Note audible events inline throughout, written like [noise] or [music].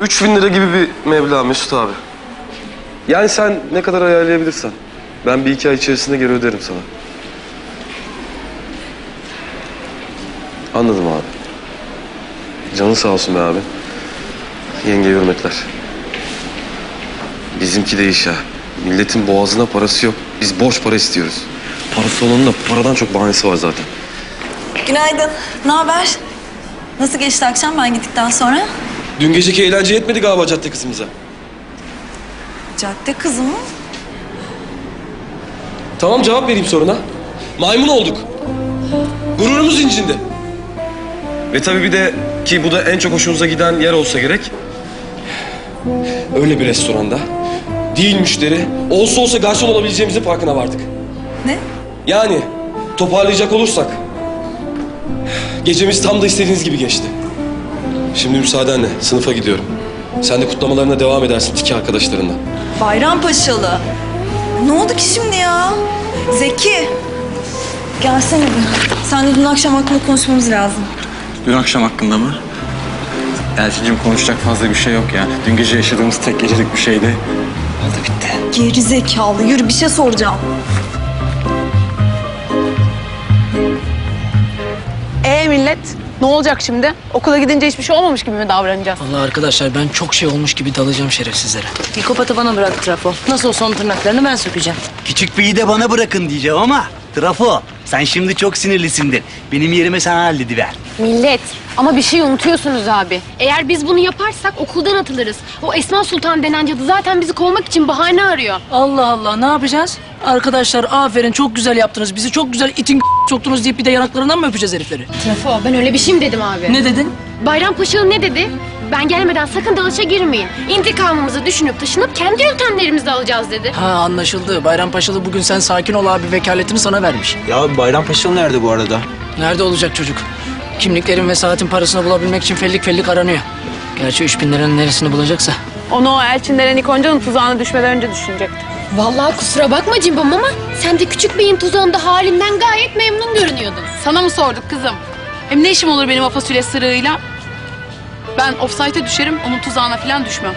3000 lira gibi bir meblağ Mesut abi. Yani sen ne kadar ayarlayabilirsen. Ben bir iki ay içerisinde geri öderim sana. Anladım abi. Canın sağ olsun be abi. Yenge hürmetler. Bizimki de iş ha. Milletin boğazına parası yok. Biz borç para istiyoruz. Parası olanın da paradan çok bahanesi var zaten. Günaydın. Ne haber? Nasıl geçti akşam ben gittikten sonra? Dün geceki eğlence yetmedi galiba cadde kızımıza. Cadde kızı mı? Tamam cevap vereyim soruna. Maymun olduk. Gururumuz incindi. Ve tabii bir de ki bu da en çok hoşunuza giden yer olsa gerek. Öyle bir restoranda değil müşteri, olsa olsa garson olabileceğimizin farkına vardık. Ne? Yani toparlayacak olursak gecemiz tam da istediğiniz gibi geçti. Şimdi müsaadenle sınıfa gidiyorum. Sen de kutlamalarına devam edersin tiki arkadaşlarınla. Bayrampaşalı. Ne oldu ki şimdi ya? Zeki. Gelsene bir. Sen de dün akşam hakkında konuşmamız lazım. Dün akşam hakkında mı? Elçicim konuşacak fazla bir şey yok ya. Dün gece yaşadığımız tek gecelik bir şeydi. Oldu bitti. Geri zekalı. Yürü bir şey soracağım. Ee millet ne olacak şimdi? Okula gidince hiçbir şey olmamış gibi mi davranacağız? Vallahi arkadaşlar ben çok şey olmuş gibi dalacağım şerefsizlere. Psikopatı bana bırak trafo. Nasıl olsa onun tırnaklarını ben sökeceğim. Küçük beyi de bana bırakın diyeceğim ama Trafo sen şimdi çok sinirlisindir. Benim yerime sen hallediver. Millet ama bir şey unutuyorsunuz abi. Eğer biz bunu yaparsak okuldan atılırız. O Esma Sultan denen cadı zaten bizi kovmak için bahane arıyor. Allah Allah ne yapacağız? Arkadaşlar aferin çok güzel yaptınız. Bizi çok güzel itin soktunuz deyip bir de yanaklarından mı öpeceğiz herifleri? Trafo ben öyle bir şey mi dedim abi? Ne dedin? Bayrampaşalı ne dedi? Ben gelmeden sakın dalışa girmeyin. İntikamımızı düşünüp taşınıp kendi yöntemlerimizi alacağız dedi. Ha anlaşıldı. Bayrampaşalı bugün sen sakin ol abi vekaletini sana vermiş. Ya Bayrampaşa nerede bu arada? Nerede olacak çocuk? Kimliklerin ve saatin parasını bulabilmek için fellik fellik aranıyor. Gerçi üç bin liranın neresini bulacaksa. Onu o Elçinlere Nikoncan'ın tuzağına düşmeden önce düşünecekti. Vallahi kusura bakma Cimbom ama sen de küçük beyin tuzağında halinden gayet memnun görünüyordun. Sana mı sorduk kızım? Hem ne işim olur benim o fasulye sırığıyla? Ben offside'e düşerim, onun tuzağına falan düşmem.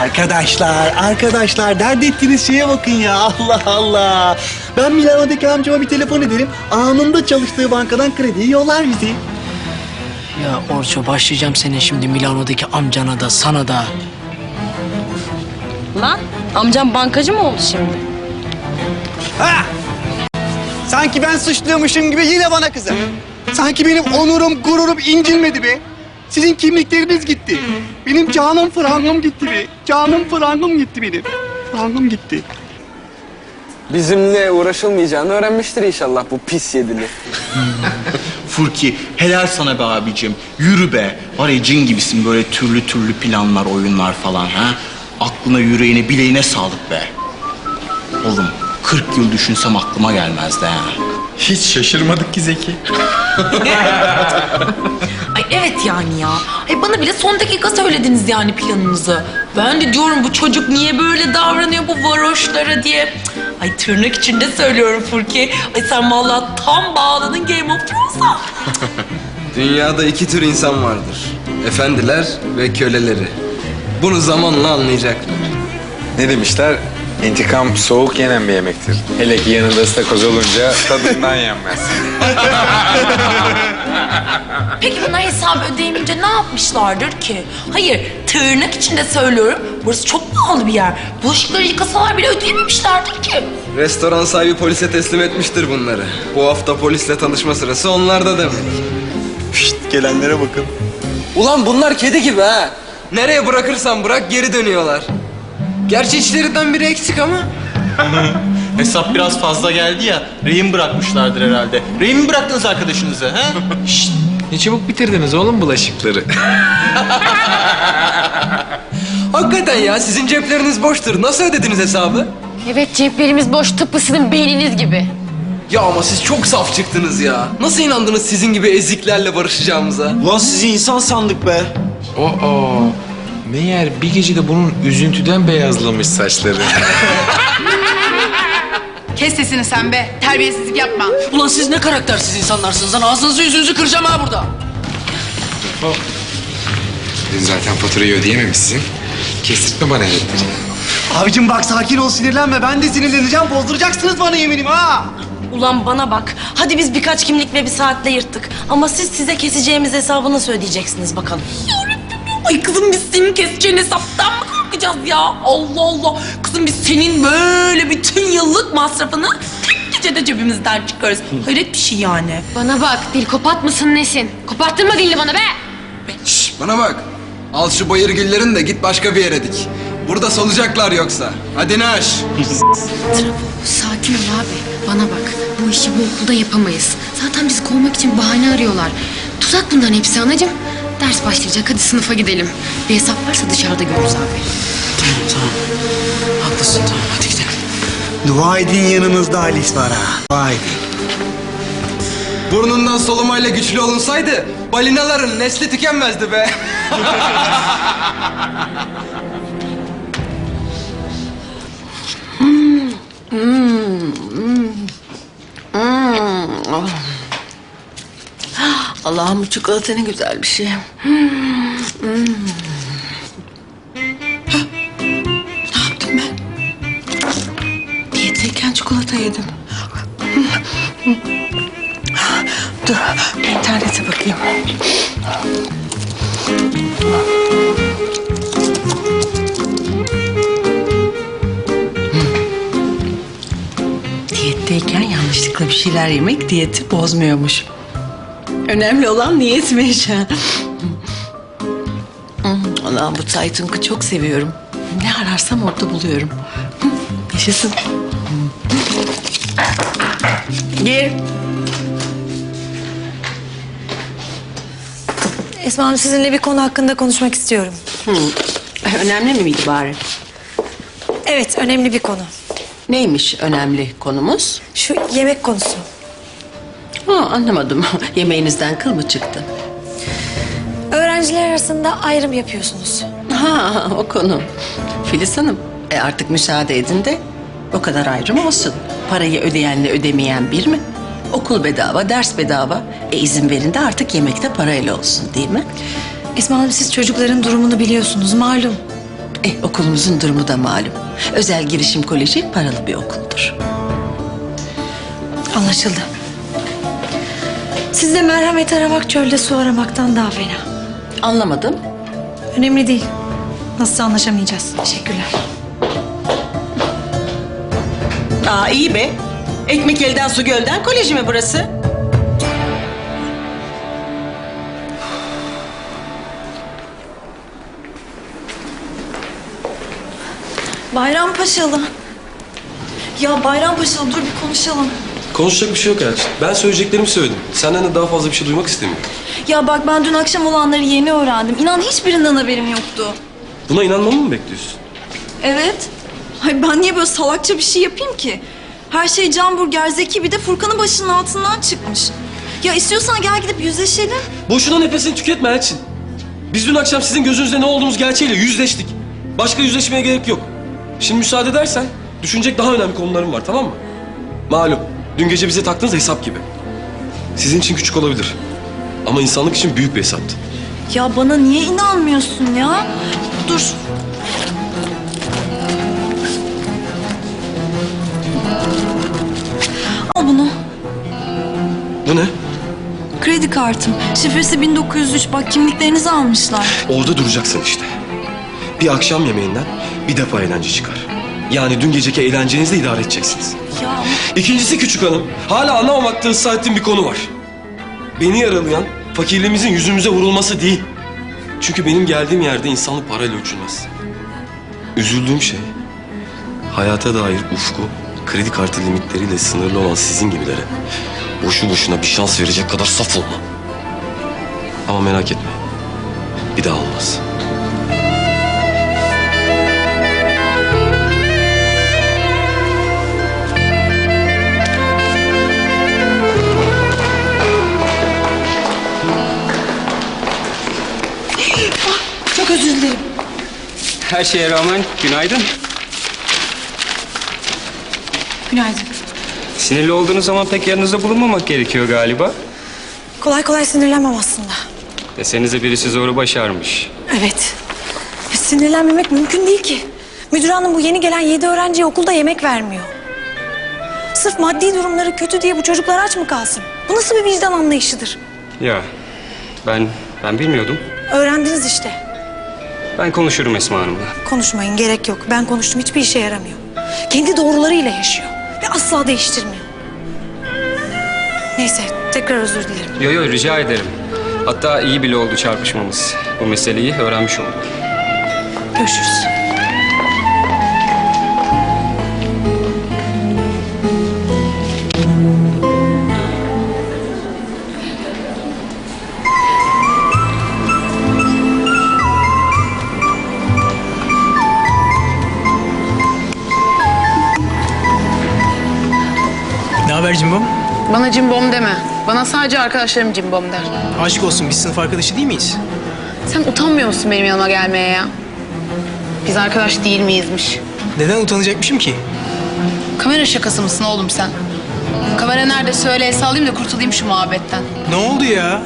Arkadaşlar, arkadaşlar dert ettiğiniz şeye bakın ya Allah Allah. Ben Milano'daki amcama bir telefon ederim. Anında çalıştığı bankadan krediyi yollar bizi. Ya Orço başlayacağım senin şimdi Milano'daki amcana da sana da. Lan amcam bankacı mı oldu şimdi? Sanki ben suçluyormuşum gibi yine bana kızar. Sanki benim onurum, gururum incinmedi be. Sizin kimlikleriniz gitti. Benim canım frangım gitti be. Canım frangım gitti benim. Frangım gitti. Bizimle uğraşılmayacağını öğrenmiştir inşallah bu pis yedili. [laughs] Furki helal sana be abicim. Yürü be. Var ya cin gibisin böyle türlü türlü planlar, oyunlar falan ha. Aklına, yüreğine, bileğine sağlık be. Oğlum 40 yıl düşünsem aklıma gelmezdi ha. Hiç şaşırmadık ki Zeki. [laughs] Evet yani ya. Ay bana bile son dakika söylediniz yani planınızı. Ben de diyorum bu çocuk niye böyle davranıyor bu varoşlara diye. Ay tırnak içinde söylüyorum Furki. Ay sen vallahi tam bağladın Game of Thrones'a. [laughs] Dünyada iki tür insan vardır. Efendiler ve köleleri. Bunu zamanla anlayacaklar. Ne demişler? İntikam soğuk yenen bir yemektir. Hele ki yanında ıstakoz olunca tadından yenmez. [laughs] Peki bunlar hesabı ödeyemeyince ne yapmışlardır ki? Hayır tırnak içinde söylüyorum. Burası çok pahalı bir yer. Bulaşıkları yıkasalar bile ödeyememişlerdir ki. Restoran sahibi polise teslim etmiştir bunları. Bu hafta polisle tanışma sırası onlarda demek. Gelenlere bakın. Ulan bunlar kedi gibi ha. Nereye bırakırsan bırak geri dönüyorlar. Gerçi içlerinden biri eksik ama. [laughs] Hesap biraz fazla geldi ya. Rehin bırakmışlardır herhalde. Rehin mi bıraktınız arkadaşınıza ha? [laughs] Ne çabuk bitirdiniz oğlum bulaşıkları. [laughs] Hakikaten ya sizin cepleriniz boştur. Nasıl ödediniz hesabı? Evet ceplerimiz boş tıpkı sizin beyniniz gibi. Ya ama siz çok saf çıktınız ya. Nasıl inandınız sizin gibi eziklerle barışacağımıza? Ulan sizi insan sandık be. Oo. Meğer bir gecede bunun üzüntüden beyazlamış saçları. Kes sesini sen be. Terbiyesizlik yapma. Ulan siz ne karaktersiz insanlarsınız lan. Ağzınızı yüzünüzü kıracağım ha burada. Dün zaten faturayı ödeyememişsin. Kestirtme bana hedefleri. Abicim bak sakin ol sinirlenme. Ben de sinirleneceğim. Bozduracaksınız bana yeminim ha. Ulan bana bak. Hadi biz birkaç kimlik ve bir saatte yırttık. Ama siz size keseceğimiz hesabı nasıl ödeyeceksiniz bakalım. Ay kızım biz senin keseceğin hesaptan mı korkacağız ya? Allah Allah. Kızım biz senin böyle bütün yıllık masrafını tek gecede cebimizden çıkarız. Hayret bir şey yani. Bana bak dil kopat mısın nesin? Koparttırma dilini bana be. Şş, bana bak. Al şu bayır güllerini de git başka bir yere dik. Burada solacaklar yoksa. Hadi Naş. Sakin ol abi. Bana bak. Bu işi bu okulda yapamayız. Zaten bizi kovmak için bahane arıyorlar. Tuzak bunların hepsi anacığım. Ders başlayacak. Hadi sınıfa gidelim. Bir hesap varsa dışarıda görürüz abi. Tamam tamam. Haklısın tamam hadi gidelim. Dua edin yanınızda Alice var ha. Dua edin. Burnundan solumayla güçlü olunsaydı balinaların nesli tükenmezdi be. [laughs] Allah'ım bu çikolata ne güzel bir şey. Ne yaptım ben? Diyetteyken çikolata yedim. Dur, internete bakayım. Diyetteyken yanlışlıkla bir şeyler yemek diyeti bozmuyormuş. Önemli olan niyetmiş. [laughs] Allah'ım bu Taytunk'u çok seviyorum. Ne ararsam orada buluyorum. Yaşasın. Gir. Esma Hanım sizinle bir konu hakkında konuşmak istiyorum. Önemli miydi bari? Evet önemli bir konu. Neymiş önemli konumuz? Şu yemek konusu. Ha, anlamadım. [laughs] Yemeğinizden kıl mı çıktı? Öğrenciler arasında ayrım yapıyorsunuz. Ha o konu. Filiz Hanım e artık müsaade edin de o kadar ayrım olsun. Parayı ödeyenle ödemeyen bir mi? Okul bedava, ders bedava. E izin verin de artık yemekte parayla olsun değil mi? Esma Hanım siz çocukların durumunu biliyorsunuz malum. E okulumuzun durumu da malum. Özel girişim koleji paralı bir okuldur. Anlaşıldı. Sizde merhamet aramak çölde su aramaktan daha fena. Anlamadım. Önemli değil. Nasılsa anlaşamayacağız. Teşekkürler. Aa iyi be. Ekmek elden su gölden koleji mi burası? Bayrampaşalı. Ya Bayrampaşalı dur bir konuşalım. Konuşacak bir şey yok Elçin. Ben söyleyeceklerimi söyledim. Senden de daha fazla bir şey duymak istemiyorum. Ya bak ben dün akşam olanları yeni öğrendim. İnan hiçbirinden haberim yoktu. Buna inanmamı mı bekliyorsun? Evet. Ay ben niye böyle salakça bir şey yapayım ki? Her şey can burger, Zeki bir de Furkan'ın başının altından çıkmış. Ya istiyorsan gel gidip yüzleşelim. Boşuna nefesini tüketme Elçin. Biz dün akşam sizin gözünüzde ne olduğumuz gerçeğiyle yüzleştik. Başka yüzleşmeye gerek yok. Şimdi müsaade edersen düşünecek daha önemli konularım var tamam mı? Malum dün gece bize taktığınız hesap gibi. Sizin için küçük olabilir. Ama insanlık için büyük bir hesaptı. Ya bana niye inanmıyorsun ya? Dur. Al bunu. Bu ne? Kredi kartım. Şifresi 1903. Bak kimliklerinizi almışlar. Orada duracaksın işte. Bir akşam yemeğinden bir defa eğlence çıkar. Yani dün geceki eğlencenizle idare edeceksiniz. Ya İkincisi küçük hanım. Hala anlamamakta ısrar ettiğim bir konu var. Beni yaralayan fakirliğimizin yüzümüze vurulması değil. Çünkü benim geldiğim yerde insanlık parayla ölçülmez. Üzüldüğüm şey hayata dair ufku kredi kartı limitleriyle sınırlı olan sizin gibilere boşu boşuna bir şans verecek kadar saf olma. Ama merak etme. Bir daha olmaz. Her şeye rağmen günaydın. Günaydın. Sinirli olduğunuz zaman pek yanınızda bulunmamak gerekiyor galiba. Kolay kolay sinirlenmem aslında. Desenize birisi zoru başarmış. Evet. Sinirlenmemek mümkün değil ki. Müdür hanım bu yeni gelen yedi öğrenciye okulda yemek vermiyor. Sırf maddi durumları kötü diye bu çocuklar aç mı kalsın? Bu nasıl bir vicdan anlayışıdır? Ya ben ben bilmiyordum. Öğrendiniz işte. Ben konuşurum Esma Hanım'la. Konuşmayın gerek yok. Ben konuştum hiçbir işe yaramıyor. Kendi doğrularıyla yaşıyor. Ve asla değiştirmiyor. Neyse tekrar özür dilerim. Yo yo rica ederim. Hatta iyi bile oldu çarpışmamız. Bu meseleyi öğrenmiş olduk. Görüşürüz. Haber Cimbom? Bana cimbom deme. Bana sadece arkadaşlarım cimbom der. Aşk olsun biz sınıf arkadaşı değil miyiz? Sen utanmıyor musun benim yanıma gelmeye ya? Biz arkadaş değil miyizmiş? Neden utanacakmışım ki? Kamera şakası mısın oğlum sen? Kamera nerede söyle sallayayım da kurtulayım şu muhabbetten. Ne oldu ya?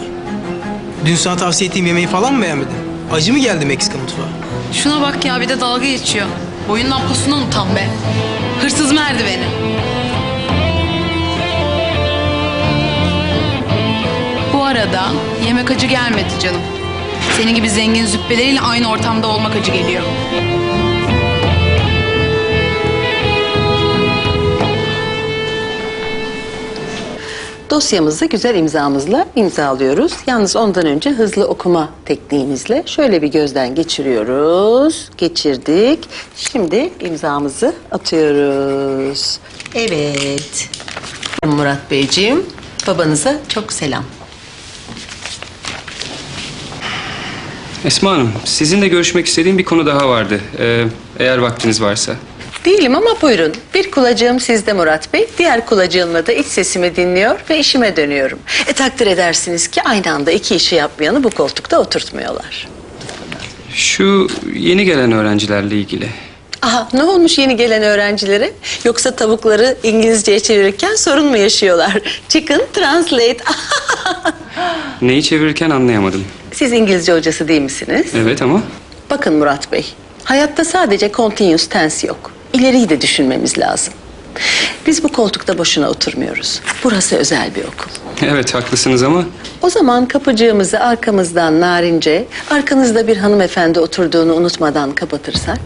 Dün sana tavsiye ettiğim yemeği falan mı beğenmedin? Acı mı geldi Meksika mutfağı? Şuna bak ya bir de dalga geçiyor. Boyundan posundan utan be. Hırsız merdiveni. Arada yemek acı gelmedi canım. Senin gibi zengin züppeleriyle aynı ortamda olmak acı geliyor. Dosyamızı güzel imzamızla imzalıyoruz. Yalnız ondan önce hızlı okuma tekniğimizle şöyle bir gözden geçiriyoruz. Geçirdik. Şimdi imzamızı atıyoruz. Evet. Murat Beyciğim, babanıza çok selam. Esma Hanım, sizinle görüşmek istediğim bir konu daha vardı. Ee, eğer vaktiniz varsa. Değilim ama buyurun. Bir kulacığım sizde Murat Bey, diğer kulacığımla da iç sesimi dinliyor ve işime dönüyorum. E takdir edersiniz ki aynı anda iki işi yapmayanı bu koltukta oturtmuyorlar. Şu yeni gelen öğrencilerle ilgili. Aha ne olmuş yeni gelen öğrencilere? Yoksa tavukları İngilizceye çevirirken sorun mu yaşıyorlar? Chicken translate. [laughs] Neyi çevirirken anlayamadım. Siz İngilizce hocası değil misiniz? Evet ama Bakın Murat Bey, hayatta sadece continuous tense yok. İleriyi de düşünmemiz lazım. Biz bu koltukta boşuna oturmuyoruz. Burası özel bir okul. evet haklısınız ama O zaman kapıcığımızı arkamızdan narince, arkanızda bir hanımefendi oturduğunu unutmadan kapatırsak...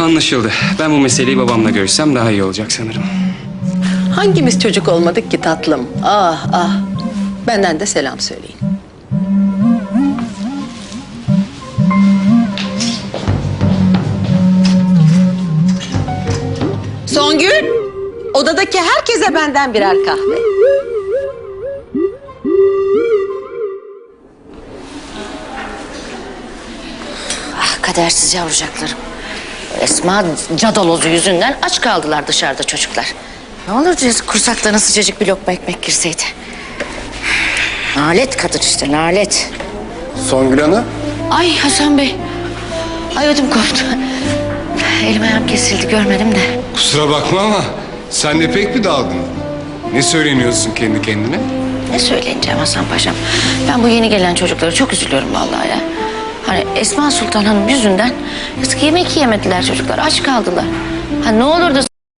anlaşıldı. Ben bu meseleyi babamla görüşsem daha iyi olacak sanırım. Hangimiz çocuk olmadık ki tatlım? Ah ah. Benden de selam söyleyin. Songül, odadaki herkese benden birer kahve. Ah kadersiz yavrucaklarım. Esma cadalozu yüzünden aç kaldılar dışarıda çocuklar. Ne olur diyoruz kursaklarına sıcacık bir lokma ekmek girseydi. Nalet kadın işte nalet. Songül Hanım. Ay Hasan Bey. Ay ödüm koptu. Elim ayağım kesildi görmedim de. Kusura bakma ama sen de pek bir dalgın. Ne söyleniyorsun kendi kendine? Ne söyleyeceğim Hasan Paşam? Ben bu yeni gelen çocuklara çok üzülüyorum vallahi ya. Hani Esma Sultan Hanım yüzünden yazık yemek yiyemediler çocuklar. Aç kaldılar. Ha ne olur da